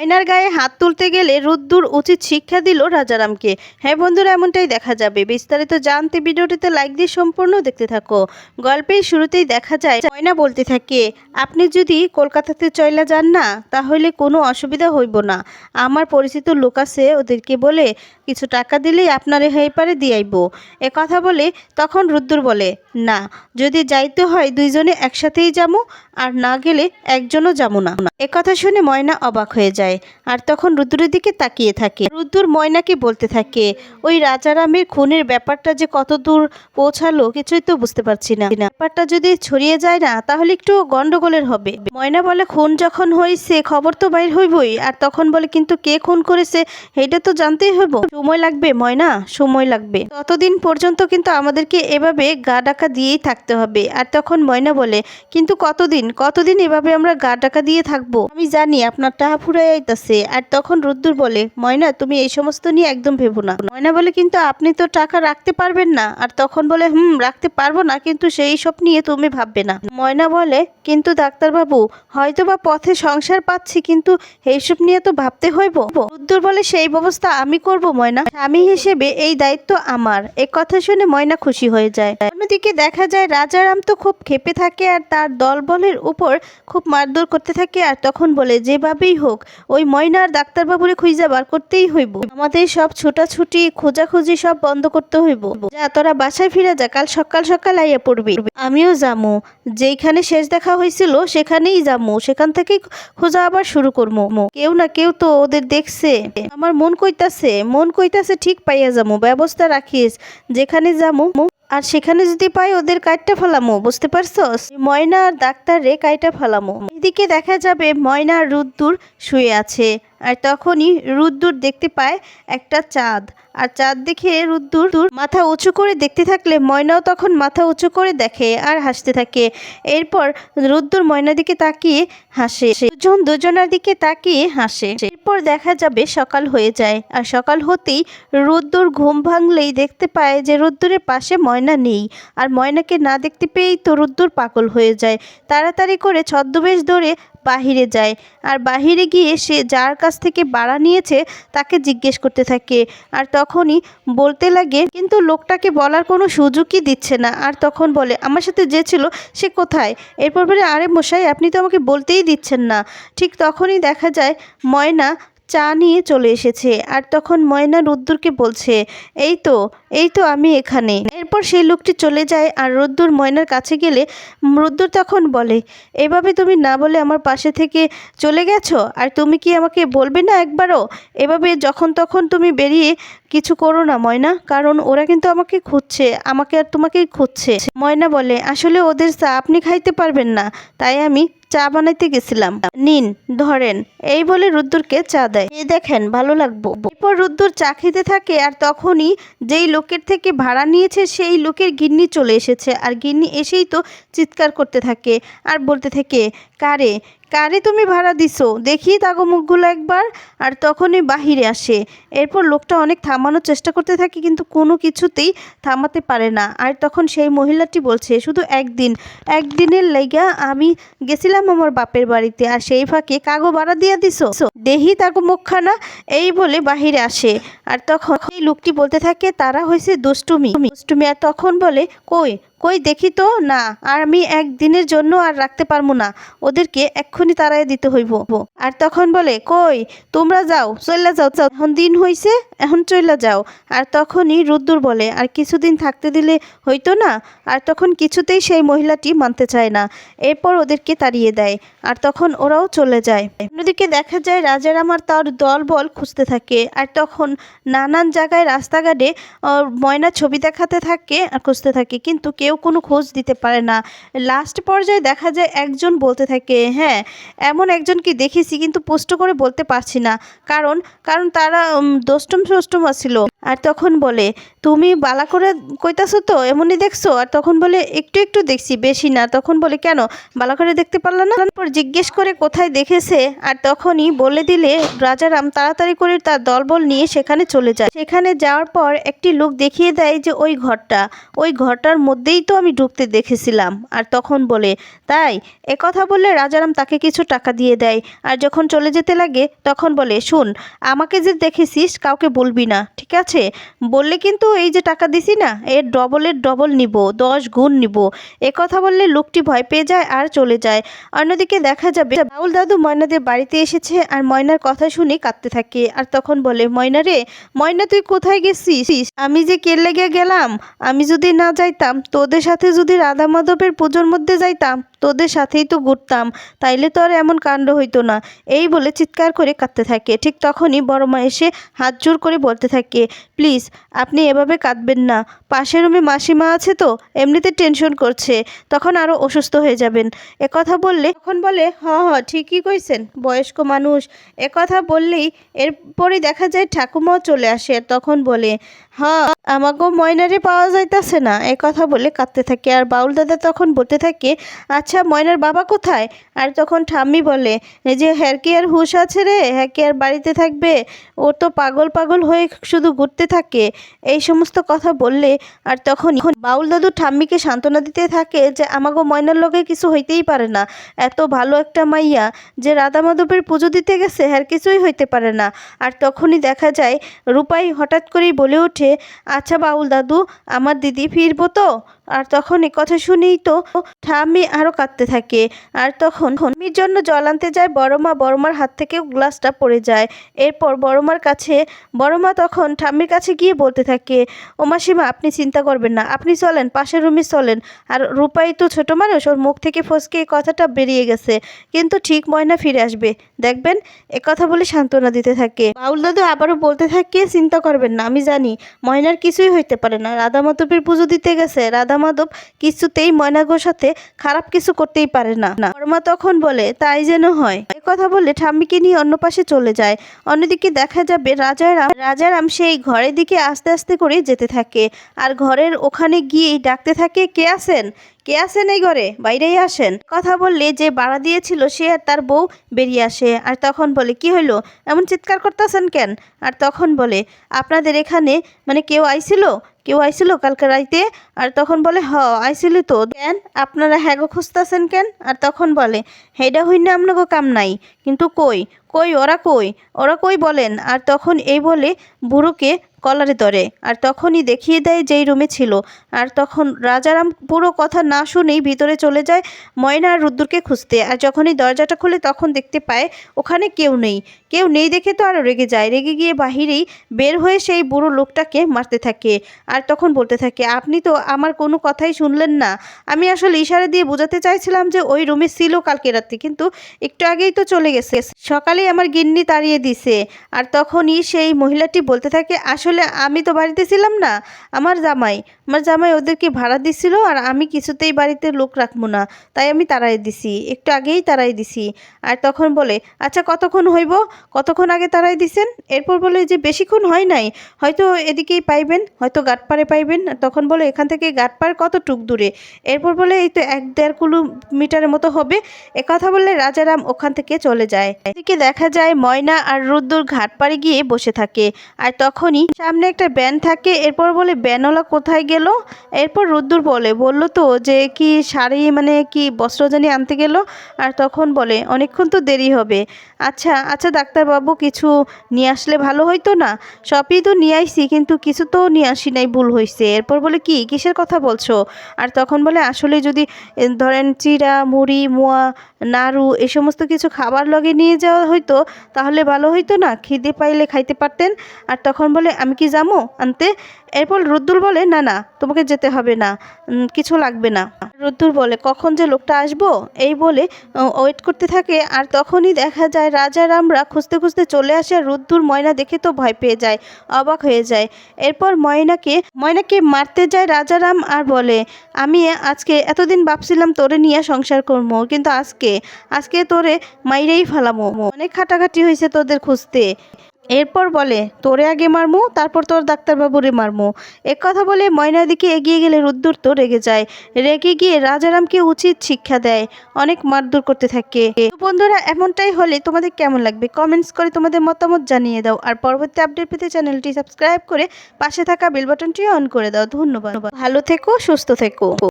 ময়নার গায়ে হাত তুলতে গেলে রুদ্দুর উচিত শিক্ষা দিল রাজারামকে। হ্যাঁ বন্ধুরা, এমনটাই দেখা যাবে। বিস্তারিত জানতে ভিডিওটিতে লাইক দিয়ে সম্পূর্ণ দেখতে থাকো। গল্পের শুরুতেই দেখা যায়, ময়না বলতে থাকে, আপনি যদি কলকাতাতে চয়লা যান না, তাহলে কোনো অসুবিধা হইব না। আমার পরিচিত লোক আছে, ওদেরকে বলে, কিছু টাকা দিলেই আপনারে হয়ে পারে দিয়াইব। এ কথা বলে তখন রুদ্দুর বলে, না, যদি যাইতে হয় দুইজনে একসাথেই যাব আর না গেলে একজনও যাব না। এ কথা শুনে ময়না অবাক হয়ে যায় আর তখন রুদ্রের দিকে তাকিয়ে থাকে। রুদ্দুর ময়নাকে বলতে থাকে, ওই রাজারামের খুনের ব্যাপারটা যে কত দূর পৌঁছালো কিছুই তো বুঝতে পারছি না। ব্যাপারটা যদি ছড়িয়ে যায় না, তাহলে একটু গন্ডগোলের হবে। ময়না বলে, খুন যখন হয়েছে খবর তো বাইর হইবই। আর তখন বলে, কিন্তু কে খুন করেছে এটা তো জানতেই হইব। সময় লাগবে, ময়না, সময় লাগবে। ততদিন পর্যন্ত কিন্তু আমাদেরকে এভাবে গা ডাকা দিয়েই থাকতে হবে। আর তখন ময়না বলে, কিন্তু কতদিন কতদিন এভাবে আমরা গা ডাকা দিয়ে থাকব? আমি জানি আপনার টাহা ফুরাই আইতাছে। আর তখন রুদ্দুর বলে, ময়না, তুমি এই সমস্ত নিয়ে একদম ভেবো না। ময়না বলে, কিন্তু আপনি তো টাকা রাখতে পারবেন না। আর তখন বলে, হুম, রাখতে পারব না, কিন্তু সেই সব নিয়ে তুমি ভাববে না। ময়না বলে, কিন্তু ডাক্তারবাবু হয়তো বা পথে সংসার পাচ্ছি, কিন্তু এইসব নিয়ে তো ভাবতে হইব। রুদ্দুর বলে, সেই ব্যবস্থা আমি করব, ময়না। স্বামী হিসেবে এই দায়িত্ব আমার। এ কথা শুনে ময়না খুশি হয়ে যায়। অন্যদিকে দেখা যায়, রাজারাম তো খুব ক্ষেপে থাকে আর তার দলবলের উপর খুব মারধর করতে থাকে আর তখন বলে, যেভাবেই হোক, ওই ময়নার ডাক্তারবাবুরে খুঁজা বার করতেই হইব। আমাদের সব ছোটাছুটি, খোঁজাখুঁজি সব বন্ধ করতে হইব। যা, তোরা বাসায় ফিরে যা, কাল সকাল সকাল আইয়া পড়বি। আমিও যামু। যেইখানে শেষ দেখা হয়েছিল সেখানেই যামু। সেখান থেকেই খোঁজা আবার শুরু করব কেউ না কেউ তো ওদের দেখছে। আমার মন কইতাছে মন কইতাছে ঠিক পাইয়া যামু। ব্যবস্থা রাখিস। যেখানে যামু আর সেখানে যদি পাই ওদের কাইটটা ফেলামো, বুঝতে পারছস? ময়না আর ডাক্তার রে কাইটা ফেলামো। এদিকে দেখা যাবে ময়না আর রুদ্দুর শুয়ে আছে, আর তখনই রুদ্দুর দেখতে পায় একটা চাঁদ। আর চাঁদ দেখে রুদ্দুর মাথা উঁচু করে দেখতে থাকলে ময়নাও তখন মাথা উঁচু করে দেখে আর হাসতে থাকে। এরপর রুদ্দুর ময়নার দিকে তাকিয়ে হাসে। দুজন দুজনের দিকে তাকিয়ে হাসে। এরপর দেখা যাবে সকাল হয়ে যায়। আর সকাল হতেই রোদ্দুর ঘুম ভাঙলেই দেখতে পায় যে রোদ্দুরের পাশে ময়না নেই। আর ময়নাকে না দেখতে পেয়েই তো রোদ্দুর পাগল হয়ে যায়। তাড়াতাড়ি করে ছদ্মবেশ ধরে বাহিরে যায়। আর বাহিরে গিয়ে সে যার কাছ থেকে বাড়া নিয়েছে তাকে জিজ্ঞেস করতে থাকে। আর তখনই বলতে লাগে, কিন্তু লোকটাকে বলার কোনো সুযোগই দিচ্ছে না। আর তখন বলে, আমার সাথে যে ছিল সে কোথায়? এরপর বলে, আরে মশাই, আপনি তো আমাকে বলতেই দিচ্ছেন না। ঠিক তখনই দেখা যায়, ময়না চা নিয়ে চলে এসেছে আর তখন ময়না রুদ্দুরকে বলছে, এই তো এই তো আমি এখানে। এরপর সেই লোকটি চলে যায় আর রুদ্দুর ময়নার কাছে গেলে রুদ্দুর তখন বলে, এভাবে তুমি না বলে আমার পাশে থেকে চলে গেছো? আর তুমি কি আমাকে বলবে না একবারও? এভাবে যখন তখন তুমি বেরিয়ে কিছু করো না ময়না, কারণ ওরা কিন্তু আমাকে খুঁজছে, আমাকে আর তোমাকেই খুঁজছে। ময়না বলে, আসলে ওদের চা আপনি খাইতে পারবেন না, তাই আমি চা বানাইতে গেছিলাম। নিন, ধরেন, এই বলে রুদ্দুরকে চা দেয়। এই দেখেন, ভালো লাগবো। এরপর রুদ্দুর চা খেতে থাকে আর তখনই যেই লোকের থেকে ভাড়া নিয়েছে সেই লোকের গিন্নি চলে এসেছে। আর গিন্নি এসেই তো চিৎকার করতে থাকে আর বলতে থাকে কারে? কারে তুমি ভাড়া দিছো? দেখি তাগো মুখগুলো একবার, আর তখনই বাহিরে আসে। এরপর লোকটা অনেক থামানোর চেষ্টা করতে থাকে, কিন্তু কোনো কিছুতেই থামাতে পারে না। আর তখন সেই মহিলাটি বলছে, শুধু একদিন, একদিনের লাইগা আমি গেছিলাম আমার বাপের বাড়িতে, আর সেই ফাঁকে কাগো ভাড়া দিয়া দিছো? দেহি তাগো মুখখানা, এই বলে বাহিরে আসে। আর তখন এই লোকটি বলতে থাকে, তারা হয়েছে দুষ্টুমি। দুষ্টুমি, আর তখন বলে, কই? কই দেখি তো? না, আর আমি একদিনের জন্য আর রাখতে পারব না। ওদেরকে এক্ষুনি তাড়াই দিতে হইব। আর তখন বলে, কই, তোমরা যাও চল্লা যাও এখন দিন হইছে এখন চইলা যাও। আর তখনই রুদ্দুর বলে, আর কিছুদিন থাকতে দিলে হইতো না? আর তখন কিছুতেই সেই মহিলাটি মানতে চায় না। এরপর ওদেরকে তাড়িয়ে দেয়। আর তখন ওরাও চলে যায়। অন্যদিকে দেখা যায় রাজারাম আর তার দল বল খুঁজতে থাকে। আর তখন নানান জায়গায় রাস্তাঘাটে ময়না ছবি দেখাতে থাকে আর খুঁজতে থাকে। কিন্তু কেউ কোনো খোঁজ দিতে পারে না। লাস্ট পর্যায়ে দেখা যায়, একজন বলতে থাকে হ্যাঁ এমন একজনকে দেখেছি, কিন্তু পোস্ট করে বলতে পারছি না। কারণ কারণ তারা দোষ্টম অষ্টম ছিল আর তখন বলে, তুমি বালা করে কইতাছো তো, এমনই দেখছ? আর তখন বলে, একটু একটু দেখছি, বেশি না। তখন বলে, কেন? বালা করে দেখতে পারল না? তারপর জিজ্ঞেস করে কোথায় দেখেছে, আর তখনই বলে দিলে, রাজারাম তাড়াতাড়ি করে তার দলবল নিয়ে সেখানে চলে যায়। সেখানে যাওয়ার পর একটি লোক দেখিয়ে দেয় যে, ওই ঘরটা। ওই ঘরটার মধ্যেই তো আমি ঢুকতে দেখেছিলাম। আর তখন বলে, তাই? কথা বললে রাজারাম তাকে কিছু টাকা দিয়ে দেয়। আর যখন চলে যেতে লাগে, তখন বলে, শুন, আমাকে যে দেখেছিস, কাউকে বলবি না, ঠিক আছে? বললে কিন্তু এই যে টাকা দিছি না, এর ডবলের ডবল নিব, দশ গুণ নিব। এ কথা বললে লোকটি ভয় পেয়ে যায় আর চলে যায়। অন্যদিকে দেখা যাবে বাউল দাদু ময়নাদের বাড়িতে এসেছে আর ময়নার কথা শুনে কাঁদতে থাকে। আর তখন বলে, ময়না রে, ময়না তুই কোথায় গেছিস? আমি যে কে লেগে গেলাম, আমি যদি না যাইতাম, তোদের সাথে যদি রাধা মাধবের পুজোর মধ্যে যাইতাম, তোদের সাথেই তো ঘুরতাম। তাইলে তো আর এমন কাণ্ড হইতো না। এই বলে চিৎকার করে কাঁদতে থাকে। ঠিক তখনই বড় মা এসে হাত জোর করে বলতে থাকে, প্লিজ, আপনি এভাবে কাঁদবেন না। পাশের রুমে মাসিমা আছে তো, এমনিতে টেনশন করছে। তখন আরও অসুস্থ হয়ে যাবেন। একথা বললে, তখন বলে, হ হ, ঠিকই কইছেন, বয়স্ক মানুষ। একথা বললেই এরপরে দেখা যায় ঠাকুমাও চলে আসে। তখন বলে হ্যাঁ আমাকেও ময়নারে পাওয়া যাইতাছে না। এ কথা বলে কাঁদতে থাকে। আর বাউল দাদা তখন বলতে থাকে আচ্ছা ময়নার বাবা কোথায়? আর তখন ঠাম্মি বলে যে হ্যার কি আর হুশ আছে রে? হ্যাঁ কি আর বাড়িতে থাকবে? ও তো পাগল পাগল হয়ে শুধু ঘুরতে থাকে। এই সমস্ত কথা বললে, আর তখন বাউল দাদু ঠাম্মিকে সান্ত্বনা দিতে থাকে যে, আমাগো ময়নার লগে কিছু হইতেই পারে না। এত ভালো একটা মাইয়া যে রাধা মাধবের পুজো দিতে গেছে, হ্যার কিছুই হইতে পারে না। আর তখনই দেখা যায়, রূপাই হঠাৎ করেই বলে ওঠে আচ্ছা বাউল দাদু আমার দিদি ফিরবো তো? আর তখন এ কথা শুনেই তো ঠাম্মি আরও কাঁদতে থাকে। আর তখন ঠাম্মির জন্য জল আনতে যায়, বড়মা বড়মার হাত থেকে গ্লাসটা পড়ে যায়। এরপর বড়মার কাছে, বড়মা তখন ঠাম্মির কাছে গিয়ে বলতে থাকে, ও মাসিমা, আপনি চিন্তা করবেন না, আপনি চলেন, পাশের রুমে চলেন। আর রূপাই তো ছোটো মানুষ, ওর মুখ থেকে ফসকে এই কথাটা বেরিয়ে গেছে। কিন্তু ঠিক ময়না ফিরে আসবে। দেখবেন কথা বলে সান্ত্বনা দিতে থাকে। বাউল দাদু আবারও বলতে থাকে, চিন্তা করবেন না, আমি জানি, ময়নার কিছুই হইতে পারে না। রাধা মাধবের পুজো দিতে গেছে, রাধা মাধব কিছুতেই ময়নাগোর সাথে খারাপ কিছু করতেই পারে না। বর্মা তখন বলে, তাই যেন হয়। কথা বলে ঠাম্মিকে নিয়ে অন্য পাশে চলে যায়। অন্যদিকে দেখা যাবে, রাজারাম রাজারাম সেই ঘরের দিকে আস্তে আস্তে করে যেতে থাকে। আর ঘরের ওখানে গিয়েই ডাকতে থাকে, কে আছেন? কে আছেন এই ঘরে? বাইরেই আসেন। কথা বললে যে বাড়া দিয়েছিল সে আর তার বউ বেরিয়ে আসে আর তখন বলে, কি হইল? এমন চিৎকার করতেছেন কেন? আর তখন বলে, আপনাদের এখানে মানে কেউ আইছিল? কেউ আইছিল কালকে রাইতে? আর তখন বলে, হ, আইছিল তো। দেন আপনারা হ্যাগো খুঁজতেছেন কেন? আর তখন বলে, হেডা হইনা আপনাকে কাম নাই। কিন্তু কই? কই, ওরা কই? ওরা কই বলেন? আর তখন এই বলে, বুড়োকে কলারে ধরে। আর তখনই দেখিয়ে দেয় যেই রুমে ছিল। আর তখন রাজারাম পুরো কথা না শুনেই ভিতরে চলে যায় ময়না আর রুদ্দুরকে খুঁজতে। আর যখনই দরজাটা খুলে তখন দেখতে পায় ওখানে কেউ নেই। কেউ নেই দেখে তো আরও রেগে যায়। রেগে গিয়ে বাহিরেই বের হয়ে সেই বুড়ো লোকটাকে মারতে থাকে। আর তখন বলতে থাকে, আপনি তো আমার কোনো কথাই শুনলেন না। আমি আসলে ইশারা দিয়ে বোঝাতে চাইছিলাম যে ওই রুমে ছিল কালকে রাত্রে। কিন্তু একটু আগেই তো চলে গেছে। সকালেই আমার গিন্নি তাড়িয়ে দিছে। আর তখনই সেই মহিলাটি বলতে থাকে আসলে আমি তো বাড়িতে ছিলাম না, আমার জামাই। আমার জামাই ওদেরকে ভাড়া দিছিল আর আমি কিছুতেই বাড়িতে লোক রাখব না, তাই আমি তাড়াই দিছি, একটু আগেই তাড়াই দিছি। আর তখন বলে আচ্ছা কতক্ষণ হইব? কতক্ষণ আগে তাড়াই দিছেন? এরপর বলে যে বেশিক্ষণ হয় নাই, হয়তো এদিকেই পাইবেন, হয়তো গাটপাড়ে পাইবেন। তখন বলে, এখান থেকে গাটপাড় কত টুক দূরে? এরপর বলে, এই তো এক দেড় কিলোমিটারের মতো হবে। কথা বললে রাজারাম ওখান থেকে চলে যায়। এদিকে দেখা যায় ময়না আর রুদ্দুর ঘাট পাড়ে গিয়ে বসে থাকে। আর তখনই সামনে একটা ব্যান থাকে, এরপর বলে, ব্যানওয়ালা কোথায় গেল? এরপর রুদ্দুর বলে, বলল তো যে কি শাড়ি মানে কি বস্ত্রজানি আনতে গেল? আর তখন বলে, অনেকক্ষণ তো দেরি হবে। আচ্ছা আচ্ছা ডাক্তারবাবু, কিছু নিয়ে আসলে ভালো হইতো না? সবই তো নিয়ে আইসি কিন্তু কিছু তো নিয়ে আসি নাই, ভুল হয়েছে এরপর বলে, কি, কিসের কথা বলছো? আর তখন বলে, আসলে যদি ধরেন চিরা মুড়ি, মোয়া, নাড়ু, এ সমস্ত কিছু খাবার লগে নিয়ে যাওয়া হইতো, তাহলে ভালো হইতো না? খিদে পাইলে খাইতে পারতেন? আর তখন বলে, আমি কি যাব? আনতে, এরপর রুদ্দুল বলে, না না, তোমাকে যেতে হবে না কিছু লাগবে না। রুদ্দুর বলে, কখন যে লোকটা আসব? এই বলে ওয়েট করতে থাকে, আর তখনই দেখা যায় রাজা রামরা খুঁজতে খুঁজতে চলে আসে, আর রুদ্দুর ময়না দেখে তো ভয় পেয়ে যায়, অবাক হয়ে যায়। এরপর ময়নাকে ময়নাকে মারতে যায় রাজারাম আর বলে, আমি আজকে এতদিন ভাবছিলাম তোরে নিয়ে সংসার করব, কিন্তু আজকে আজকে তোরে মাইরেই ফেলামো অনেক খাটাখাটি হয়েছে তোদের খুঁজতে। এরপর বলে, তোরে আগে মারমু, তারপর তোর ডাক্তারবাবুরে মারমু। এক কথা বলে ময়নার দিকে এগিয়ে গেলে রুদ্দুর তো রেগে যায়। রেগে গিয়ে রাজারামকে উচিত শিক্ষা দেয়, অনেক মারধর করতে থাকে। বন্ধুরা, এমনটাই হলে তোমাদের কেমন লাগবে? কমেন্টস করে তোমাদের মতামত জানিয়ে দাও। আর পরবর্তী আপডেট পেতে চ্যানেলটি সাবস্ক্রাইব করে পাশে থাকা বেল বাটনটি অন করে দাও। ধন্যবাদ। ভালো থেকো, সুস্থ থেকো।